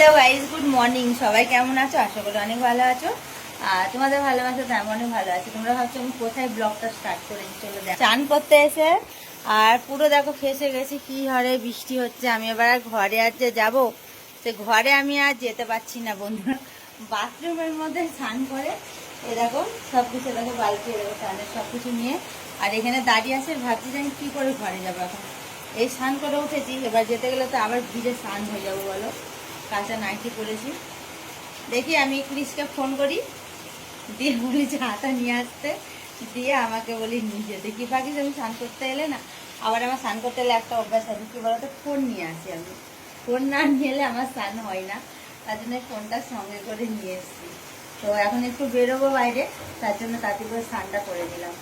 Hello guys good morning সবাই কেমন আছো? আশা করি অনেক ভালো আছো। আর তোমাদের ভালোবাসা তেমন অনেক ভালো আছে। তোমরা ভাবছ আমি কোথায় ব্লগটা স্টার্ট করেছি চলে দেখো। চান করতে এসে আর পুরো দেখো ফেসে গেছি, কি হারে বৃষ্টি হচ্ছে। আমি এবার ঘরে আর যে যাব, সে ঘরে আমি আর যেতে পারছি না বন্ধুরা। বাথরুমের মধ্যে স্নান করে, এ দেখো সব কিছু দেখো, বালতি দেখো, স্নানের সব কিছু নিয়ে। আর এখানে দাঁড়িয়ে আছে, ভাবছি যে আমি কী করে ঘরে যাব এখন। এই স্নান করে উঠেছি। এবার যেতে গেলে তো আবার ভিজে স্নান হয়ে যাব, বলো। কাঁচা নাইটি পরেছি। দেখি আমি ক্রিসকে ফোন করি, দিয়ে বলি যে হাতা নিয়ে আসতে। দিয়ে আমাকে বলি, নিজে। কি পাখি আমি স্নান করতে এলে না, আবার আমার স্নান করতে এলে একটা অভ্যাস আছে, কি বলতো, ফোন নিয়ে আসি আমি। ফোন না নিয়ে এলে আমার স্নান হয় না, তার জন্য ফোনটা সঙ্গে করে নিয়ে এসেছি। তো এখন একটু বেরোবো বাইরে, তার জন্য তাতে করে স্নানটা করে দিলাম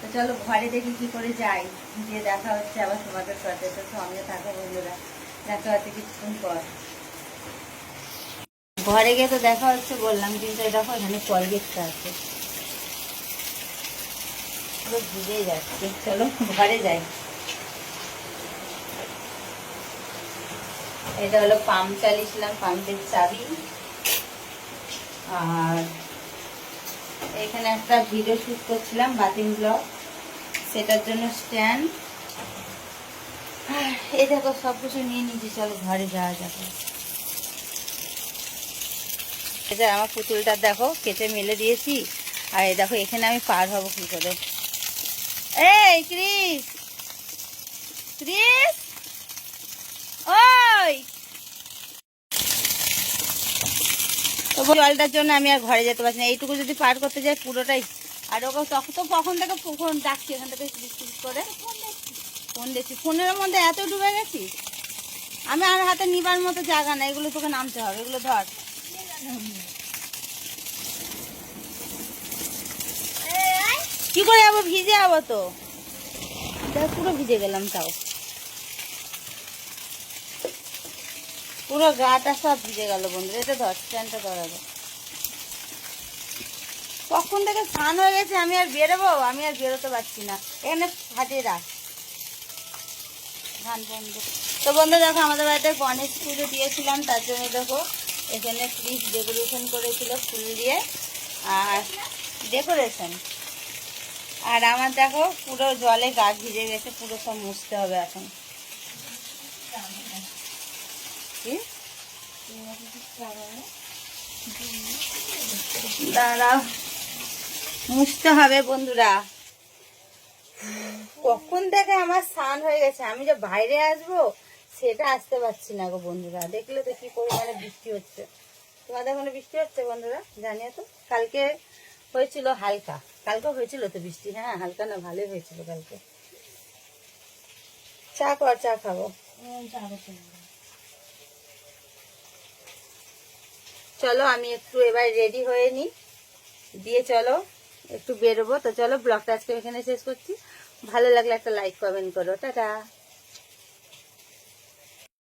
তো চলো ঘরে দেখি কি করে যাই, গিয়ে দেখা হচ্ছে আবার তোমাদের সাথে। তো সঙ্গে থাকো বন্ধুরা, দেখা হচ্ছে কিছুক্ষণ পর। ঘরে গিয়ে তো দেখা হচ্ছে, বললাম কিন্তু দেখো এখানে কলগেটটা আছে। পুরো ভিজেই যাচ্ছে। চলো, ঘরে যাই। এটা হলো পাম্প চালিয়েছিলাম পাম্পের চাবি। আর এখানে একটা ভিডিও শ্যুট করছিলাম বাতিং ব্লগ সেটার জন্য স্ট্যান্ড এই দেখো সব কিছু নিয়ে নিয়েছি। চলো, ঘরে যাওয়া যাবে এটা আমার পুতুলটা দেখো, কেটে মেলে দিয়েছি। আর এই দেখো, এখানে আমি পার হব কি করে? এই, ক্রিস! ক্রিস! ওই! তবু জলটার জন্য আমি আর ঘরে যেতে পারছি না। এইটুকু যদি পার করতে যাই পুরোটাই। আর ওকে তখন তো কখন থেকে ফোন ডাকছি এখান থেকে করে? ফোন দেখছি। ফোনের মধ্যে এত ডুবে গেছি। আমি আর হাতে নিবার মতো জায়গা না এগুলো তোকে নামতে হবে। এগুলো ধর। কি করে যাব? ভিজে যাব তো। পুরো ভিজে গেলাম তাও। পুরো গাটা সব ভিজে গেল বন্ধু। এটা ধর স্ট্যান্ডটা ধরাবো কখন থেকে স্নান হয়ে গেছে, আমি আর বেরোবো? আমি আর বেরোতে পারছি না। এখানে ফাটিয়ে রাখ। ধান বন্ধ। তো বন্ধু, দেখো, আমাদের বাড়িতে গণেশ পুজো দিয়েছিলাম, তার জন্য দেখো এখানে ফ্রিজ ডেকোরেশন করেছিল ফুল দিয়ে আর ডেকোরেশন আর আমার দেখো পুরো জলে গা ভিজে গেছে, পুরো সব মুছতে হবে এখন। মুছতে হবে বন্ধুরা। কখন থেকে আমার স্নান হয়ে গেছে? আমি যে বাইরে আসব সেটা আসতে পারছি না গো বন্ধুরা। দেখলে তো কি পরিমাণে বৃষ্টি হচ্ছে। তোমাদের ওখানে বৃষ্টি হচ্ছে বন্ধুরা? জানিয়ে তো। কালকে হয়েছিল হালকা। কালকে হয়েছিল তো বৃষ্টি। হ্যাঁ হালকা না ভালোই হয়েছিল কালকে। চা কর চা খাব চলো আমি একটু এবার রেডি হয়ে নিই দিয়ে চলো একটু বেরোবো। তো চলো ব্লগটা আজকে এখানে শেষ করছি। ভালো লাগলে একটা লাইক কমেন্ট করো। টাটা।